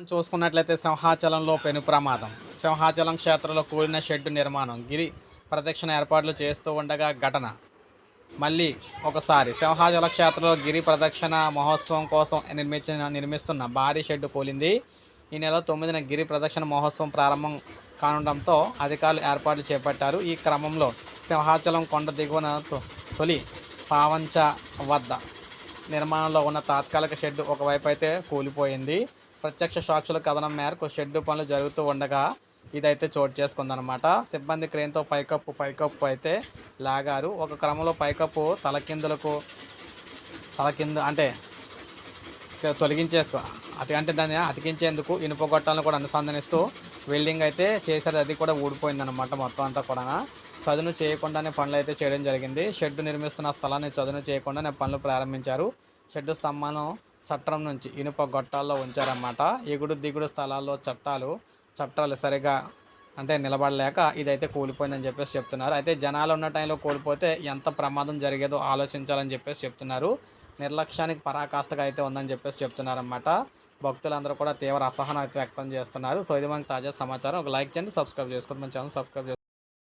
మనం చూసుకున్నట్లయితే సింహాచలంలో పెను ప్రమాదం. సింహాచలం క్షేత్రంలో కూలిన షెడ్డు నిర్మాణం. గిరి ప్రదక్షిణ ఏర్పాట్లు చేస్తూ ఉండగా ఘటన. మళ్ళీ ఒకసారి సింహాచల క్షేత్రంలో గిరి ప్రదక్షిణ మహోత్సవం కోసం నిర్మించిన నిర్మిస్తున్న భారీ షెడ్డు కూలింది ఈ నెల తొమ్మిదిన గిరి ప్రదక్షిణ మహోత్సవం ప్రారంభం కానుండటంతో అధికారులు ఏర్పాట్లు చేపట్టారు. ఈ క్రమంలో సింహాచలం కొండ దిగువన తొ- తొలి పావంచ వద్ద నిర్మాణంలో ఉన్న తాత్కాలిక షెడ్డు ఒకవైపు అయితే కూలిపోయింది. ప్రత్యక్ష సాక్షుల కథనం మేరకు షెడ్డు పనులు జరుగుతూ ఉండగా ఇదైతే చోటు చేసుకుందనమాట సిబ్బంది క్రేన్తో పైకప్పు పైకప్పు అయితే లాగారు. ఒక క్రమంలో పైకప్పు తలకిందులకు తలకింద అంటే తొలగించేసుకో అతి అంటే దాన్ని అతికించేందుకు ఇనుప గొట్టాలను కూడా అనుసంధానిస్తూ వెల్డింగ్ అయితే చేశారు. అది కూడా ఊడిపోయిందనమాట మొత్తం అంతా కూడా చదును చేయకుండానే పనులు అయితే చేయడం జరిగింది. షెడ్ నిర్మిస్తున్న స్థలాన్ని చదును చేయకుండానే పనులు ప్రారంభించారు. షెడ్డు స్తంభాలను చట్టం నుంచి ఇనుప గొట్టాల్లో ఉంచారన్నమాట. ఎగుడు దిగుడు స్థలాల్లో చట్టాలు చట్టాలు సరిగా అంటే నిలబడలేక ఇదైతే కూలిపోయిందని చెప్పేసి చెప్తున్నారు. అయితే జనాలు ఉన్న టైంలో కూలిపోతే ఎంత ప్రమాదం జరిగేదో ఆలోచించాలని చెప్పేసి చెప్తున్నారు. నిర్లక్ష్యానికి పరాకాష్ఠగా అయితే ఉందని చెప్పేసి చెప్తున్నారన్నమాట. భక్తులందరూ కూడా తీవ్ర అసహనం అయితే వ్యక్తం చేస్తున్నారు. సో ఇది మనకి తాజా సమాచారం. ఒక లైక్ చేయండి సబ్స్క్రైబ్ చేసుకోండి. మన ఛానల్ సబ్స్క్రైబ్ చేసుకోండి.